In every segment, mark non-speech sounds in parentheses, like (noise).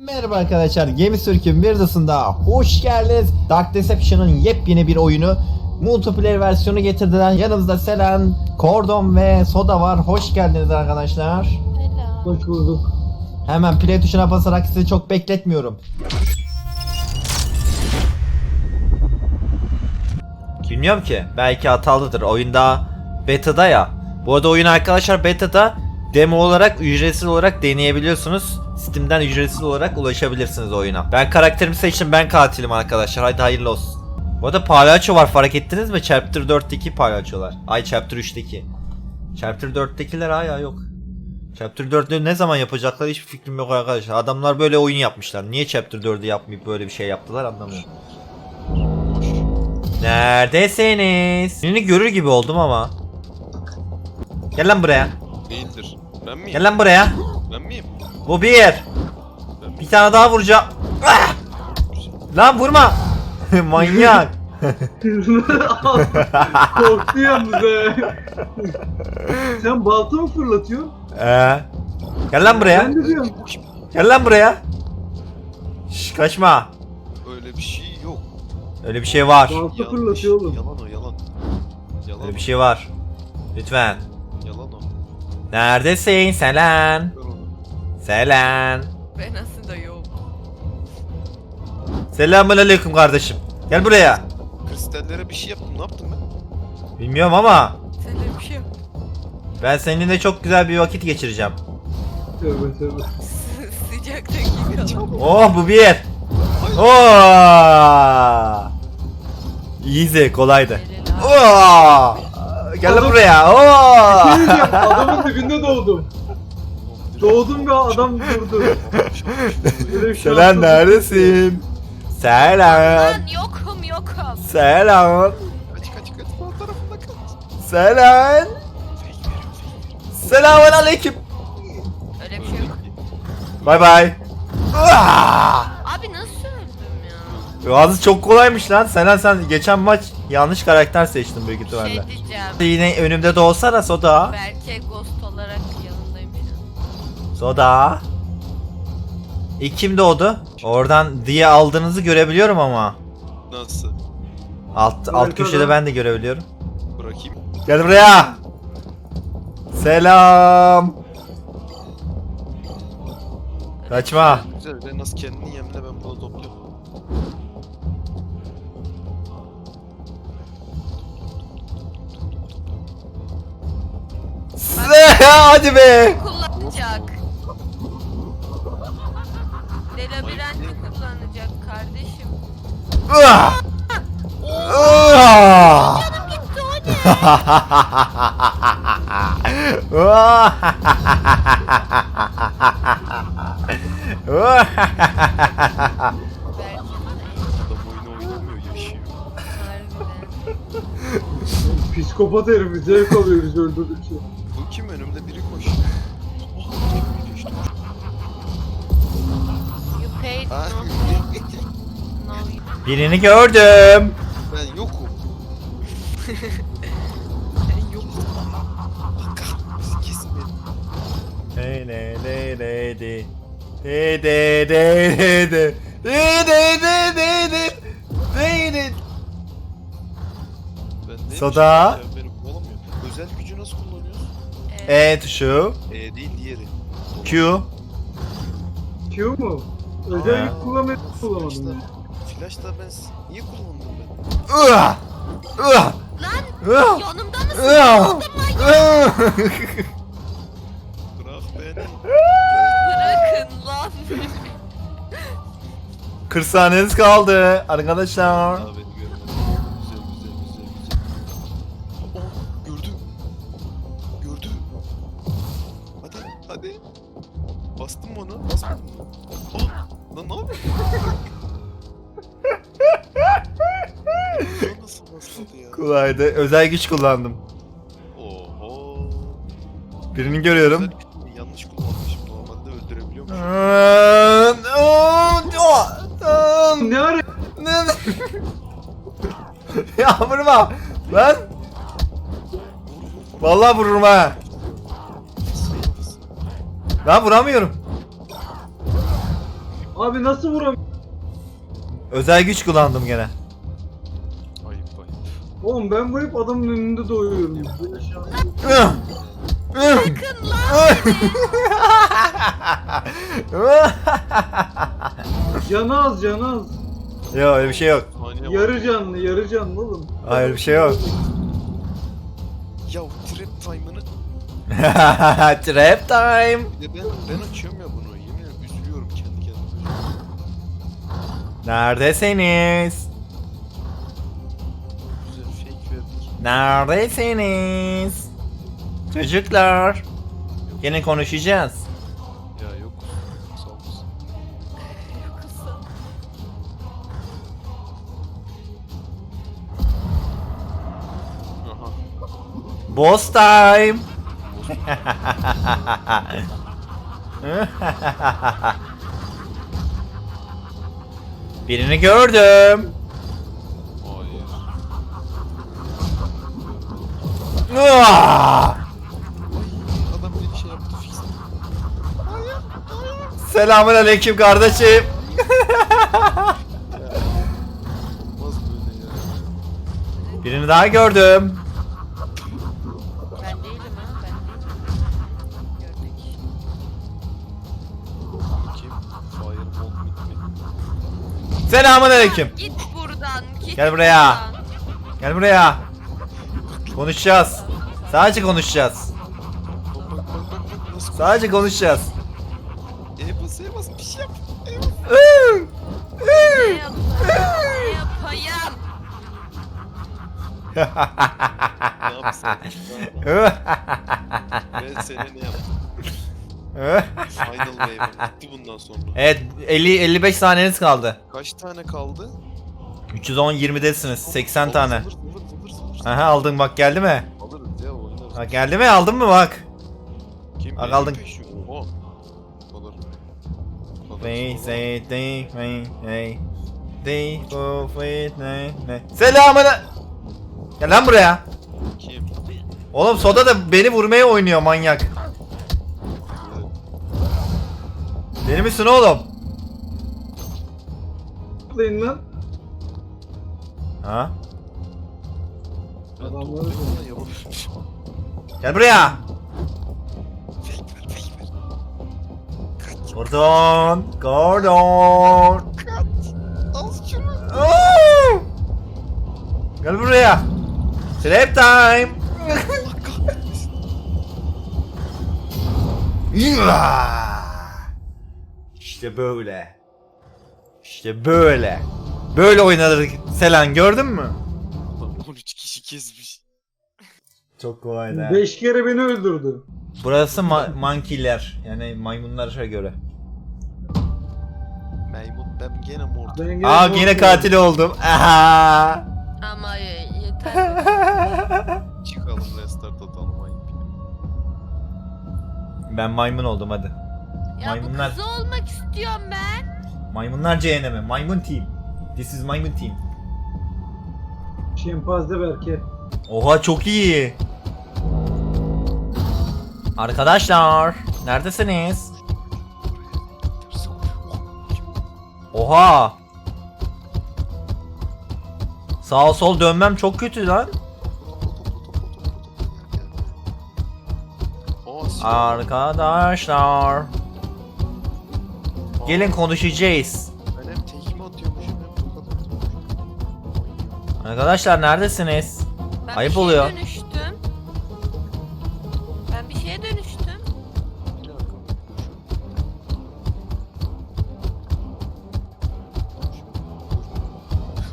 Merhaba arkadaşlar, Gemi Türk'ün bir odasında hoş geldiniz. Dark Deception'ın yepyeni bir oyunu multiplayer versiyonu getirdiler. Yanımızda Selen, Kordon ve Soda var. Hoş geldiniz arkadaşlar. Hoş bulduk. Hemen play tuşuna basarak sizi çok bekletmiyorum. Bilmiyorum ki. Belki hatalıdır. Oyunda beta'da ya. Bu arada oyun arkadaşlar beta'da demo olarak ücretsiz olarak deneyebiliyorsunuz. Steam'den ücretsiz olarak ulaşabilirsiniz oyuna. Ben karakterimi seçtim. Ben katilim arkadaşlar. Haydi hayırlı olsun. Bu arada palyaço var fark ettiniz mi? Chapter 4'teki palyaçolar. Ay Chapter 3'teki. Chapter 4'tekiler hala yok. Chapter 4'ü ne zaman yapacaklar hiçbir fikrim yok arkadaşlar. Adamlar böyle oyun yapmışlar. Niye Chapter 4'ü yapmayıp böyle bir şey yaptılar anlamıyorum. Neredesiniz? Birini görür gibi oldum ama. Gel lan buraya. Değildir. Ben miyim? Gel lan buraya. Ben miyim? Bu bir. Ben miyim? Bir tane daha vuracağım. Ah! Lan vurma. (laughs) Manyak. Korktu yalnız he. Sen balta mı fırlatıyorsun? Ee, gel lan buraya. Ben de diyorum. Gel lan buraya. Şş, kaçma. Öyle bir şey yok. Öyle bir şey var. Balta Yanlış. fırlatıyor oğlum. Yalan o yalan. Yalan Öyle bir şey var. Lütfen. Neredesin Selen? Selen. Ben aslında yok. Selamun aleyküm kardeşim. Gel buraya. Kristallere bir şey yaptım. Ne yaptım ben? Bilmiyorum ama Senin bir şey yok. ben seninle çok güzel bir vakit geçireceğim. Tövbe tövbe. Sı- Sıcaktaki gibi adam. Oh bu bir. Oh. Easy kolaydı. Oh. Gel Adam- buraya. Ne diyeceğim? Adamın dibinde doğdum. Doğdum ve adam durdu. Böyle bir şey Selen olmaz. neredesin? Selen. Lan yokum yokum. Tarafında kaç. Selen. Fake veriyor fake. Selamun aleyküm. Öyle bir şey yok. Bay bay. Ah. Nasıl? Ağzı çok kolaymış lan. Selen sen geçen maç yanlış karakter seçtin büyük Bir ihtimalle. şey diyeceğim. Yine önümde de olsana Soda. Belki ghost olarak yanındayım şu an. Soda. İlk kim doğdu? Oradan diye aldığınızı görebiliyorum ama. Nasıl? Alt, alt köşede lan. ben de görebiliyorum. Bırakayım. Gel buraya. Selam. Kaçma. Güzel. Renas kendini yemle ben bunu topluyorum. Hadi be. Kullanacak. Ne labirenti kullanacak kardeşim. Ah! Ah! Gitti o ne? Belki Adam oyunu oynamıyor yaşıyor. harbiden. Psikopat herif zevk alıyoruz öldürdükçe. Bu kim önümde biri Birini gördüm. ben yokum. (laughs) Ben yokum. Allah kahretmesin kesin beni. Hey ne ne ne de. De de de de de. De de de de de. De de. Ben neymiş Soda. ya, Beni bulamıyor. Özel gücü nasıl kullanıyorsun? E tuşu. E değil diğeri. Q. Q mu? Özel Ha. yük kullanmayı kullanmadım. Flash'ta ben s- niye kullandım ben? Ugh! Lan Ugh! yanımda mısın? (laughs) Bırak beni. Bırakın lan. 40 saniyeniz kaldı arkadaşlar. Daha Kolaydı. Özel güç kullandım. Oho. Birini görüyorum. Şey, Yanlış kullanmışım. Normalde öldürebiliyormuşum. Ne ara? Ne? (laughs) ya vurma. Lan. Vallahi vururum ha. Ben vuramıyorum. Abi nasıl vuram? Özel güç kullandım gene. Oğlum ben bu hep adamın önünde doğuyorum. Böyle şans yok. Bakın lan. Canı az canı az. yok öyle bir şey yok. Yarı canlı yarı canlı oğlum. Hayır bir şey yok. Ya trap time'ını (laughs) Trap time. bir de ben, ben açıyorum ya bunu. Yemin ederim üzülüyorum kendi kendime. Neredesiniz? Neredesiniz? Çocuklar. Yine konuşacağız. Ya yok. Sağ olasın. Aha. Boss time. (laughs) Birini gördüm. Hayır. Adam beni şey yaptı fix. Selamun aleyküm kardeşim. Olmaz böyle ya. Birini daha gördüm. Ben değilim ha. Ben değilim. Gördük. Kim? Fireball mid mi? Selamun aleyküm. Git buradan. Git Gel buraya. buradan. Gel buraya. Konuşacağız. Sadece konuşacağız. Bak bak bak bak bak nasıl Sadece konuşacağız. E bas E bas bir şey yap. E bas. Ne yapayım? Ne yapayım? Ne yapsam? Ne yapalım? Ben sana ne yaptım? Final wave. Bitti bundan sonra. evet 50 55 saniyeniz kaldı. Kaç tane kaldı? 310 20'desiniz. 80 tane. Aha aldın bak geldi mi? Bak geldi mi? Aldın mı bak? Kim? Bak, aldın. Oha. Alır, They alır. say they may hey. They go ne Gel lan buraya. Kim? Oğlum Soda da beni vurmaya oynuyor manyak. Deli misin oğlum? Atlayın lan. Ha? Adamları. Gel buraya. Gordon. Gordon. Kaç. Al! Gel buraya. Trap time. Allah işte böyle. İşte böyle. Böyle oynanır Selen gördün mü? Lan 13 kişi kesmiş. Çok kolay 5 kere beni öldürdü. Burası ma- monkeyler. Yani maymunlara göre. Maymun ben gene mor. Ben gene Aa oldum. katil oldum. Aha. (laughs) Ama ye- yeter. (laughs) Çıkalım restart atalım ayıp. ben maymun oldum hadi. Ya Maymunlar. bu kızı olmak istiyorum ben. Maymunlar cehenneme. Maymun team. This is maymun team. Şempanze Berke. Oha çok iyi. Arkadaşlar neredesiniz? Oha. Sağ sol dönmem çok kötü lan. Arkadaşlar. Gelin konuşacağız. Arkadaşlar neredesiniz? Ben Ayıp bir şeye oluyor. dönüştüm. Ben bir şeye dönüştüm. Bir dakika.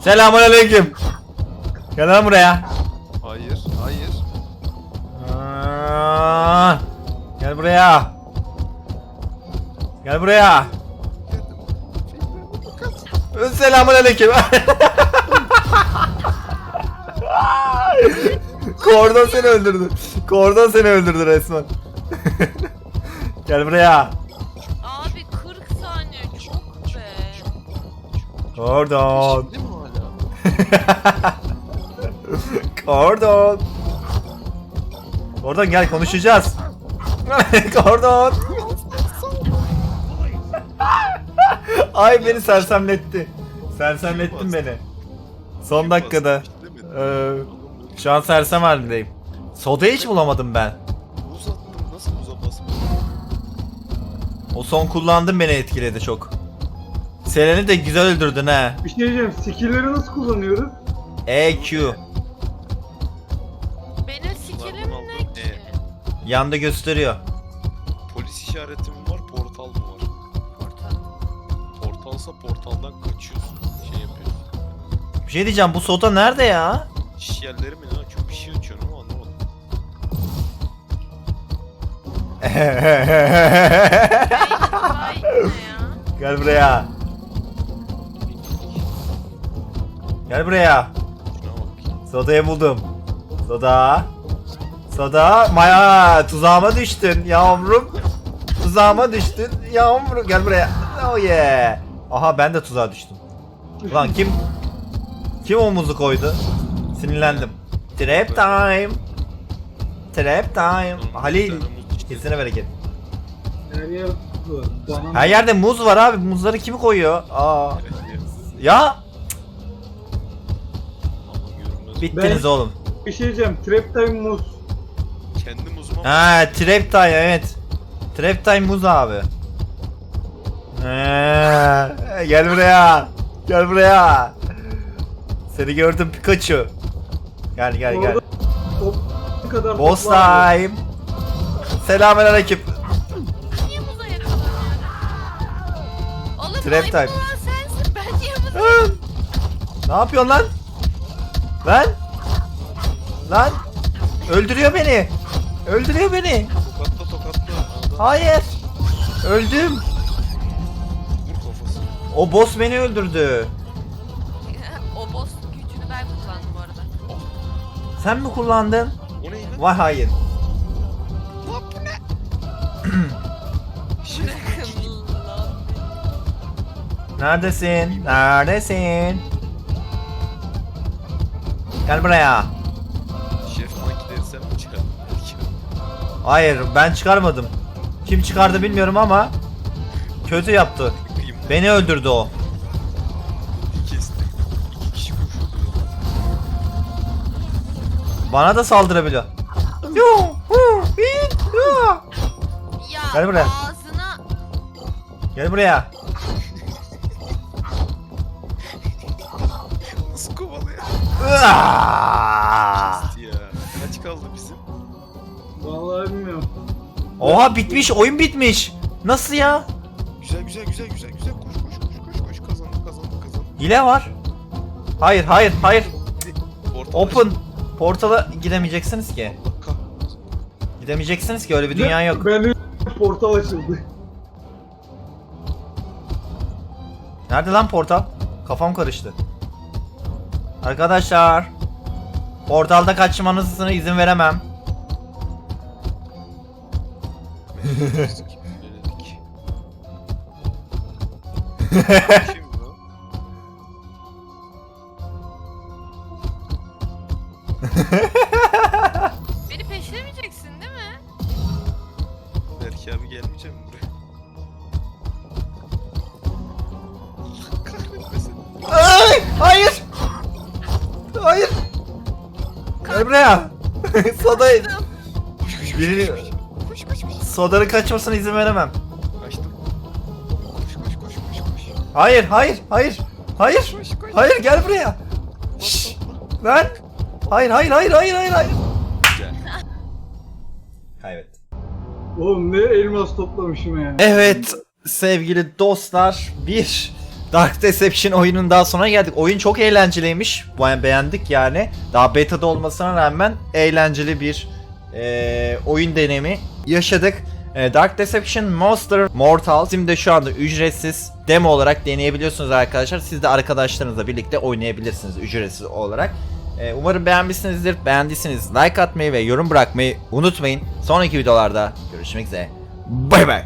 Selamun aleyküm. Gel lan buraya. Hayır, hayır. Aa, Gel buraya. Gel buraya. Selamun aleyküm. (laughs) Kordon seni öldürdü. Kordon seni öldürdü resmen. (laughs) Gel buraya. Abi 40 saniye çok be. Kordon. Şimdi mi hala? (laughs) Kordon. Kordon gel konuşacağız. (laughs) Kordon. Ay beni sersemletti. Sersemlettin beni. Son dakikada. Ee. Şu an sersem halindeyim. Soda hiç bulamadım ben. Buz attım nasıl buza basmadın? O son kullandın beni etkiledi çok. Selen'i de güzel öldürdün ha. Bir şey diyeceğim. Skill'leri nasıl kullanıyoruz? EQ. Benim skillim Bunlardan ne aldım. ki? Yanda gösteriyor. Polis işareti mi var portal mı var? Portal. Portalsa portaldan kaçıyorsun. Şey yapıyorsun. Bir şey diyeceğim bu soda nerede ya? İş yerleri mi ne açıyor? Bir şey açıyorsun ama anlamadım. Ay ne ya? Gel buraya. Gel buraya. Sodayı buldum. Soda. Soda. Maya tuzağıma düştün yavrum. Tuzağıma düştün yavrum. Gel buraya. Oh yeah. Aha ben de tuzağa düştüm. Ulan kim kim o muzu koydu? Sinirlendim. Trap time. Trap time. Halil. Kesine bereket. Her yer tuttu. Bana Her yerde muz var abi. Muzları kim koyuyor? Aa. Ya bittiniz Ben- oğlum. bir şey diyeceğim. Trap time muz. Kendim uzman. Ha, Trap Time evet. Trap Time muz abi. Ee, gel buraya. Gel buraya. Seni gördüm Pikachu. Gel gel gel. Orada top kadar Boss top var. time. Niye muza yakalanıyorum? Oğlum Trap maymun time. olan sensin. Ben niye muza Lan. Ne yapıyorsun lan? Lan. Lan. Öldürüyor beni. Öldürüyor beni. Tokatla tokatla. Arada Hayır. Öldüm. vur kafasını. O boss beni öldürdü. Sen mi kullandın? O? Vay ne? (clears throat) Bırakın lan. Neredesin? Neredesin? Gel buraya. Şef makineleri sen mi çıkardın? Belki. Hayır ben çıkarmadım. Kim çıkardı bilmiyorum ama (laughs) kötü yaptı. Beni öldürdü o. Bana da saldırabiliyor. Ya. Gel buraya. ağzına Gel buraya. Nasıl kovalıyor? Aa! Kesti ya. Kaç kaldı bizim? Vallahi bilmiyorum. Oha bitmiş oyun bitmiş. Nasıl ya? Güzel güzel güzel güzel güzel koş koş koş koş koş kazandık kazandık kazandık. Hile var. Hayır hayır hayır. Portal Open. Portala gidemeyeceksiniz ki. Gidemeyeceksiniz ki öyle bir dünya yok. Ben portal açıldı. Nerede lan portal? Kafam karıştı. Arkadaşlar. Portalda kaçmanızına izin veremem. (laughs) (laughs) beni peşlemeyeceksin değil mi? Berke abi gelmeyecek mi buraya? Allah kahretmesin. Ay, hayır. Hayır. Gel buraya. (laughs) Soda Koş koş koş Biri- koş koş koş koş. sodanın kaçmasına izin veremem. Kaçtım. Koş koş koş koş koş. Hayır, hayır, hayır. Hayır. Koş koş. Hayır gel buraya. Şşş. Lan. Hayır, hayır, hayır, hayır, hayır, hayır. Kaybettim. Oğlum ne elmas toplamışım ya. Evet sevgili dostlar bir Dark Deception oyunun daha sonra geldik. Oyun çok eğlenceliymiş. Beğendik yani. Daha beta'da olmasına rağmen eğlenceli bir eee, oyun deneyimi yaşadık. Eee, Dark Deception Monster Mortal Steam'de şu anda ücretsiz demo olarak deneyebiliyorsunuz arkadaşlar. Siz de arkadaşlarınızla birlikte oynayabilirsiniz ücretsiz olarak. Eee, umarım beğenmişsinizdir. Beğendiyseniz like atmayı ve yorum bırakmayı unutmayın. Sonraki videolarda görüşmek üzere. Bay bay.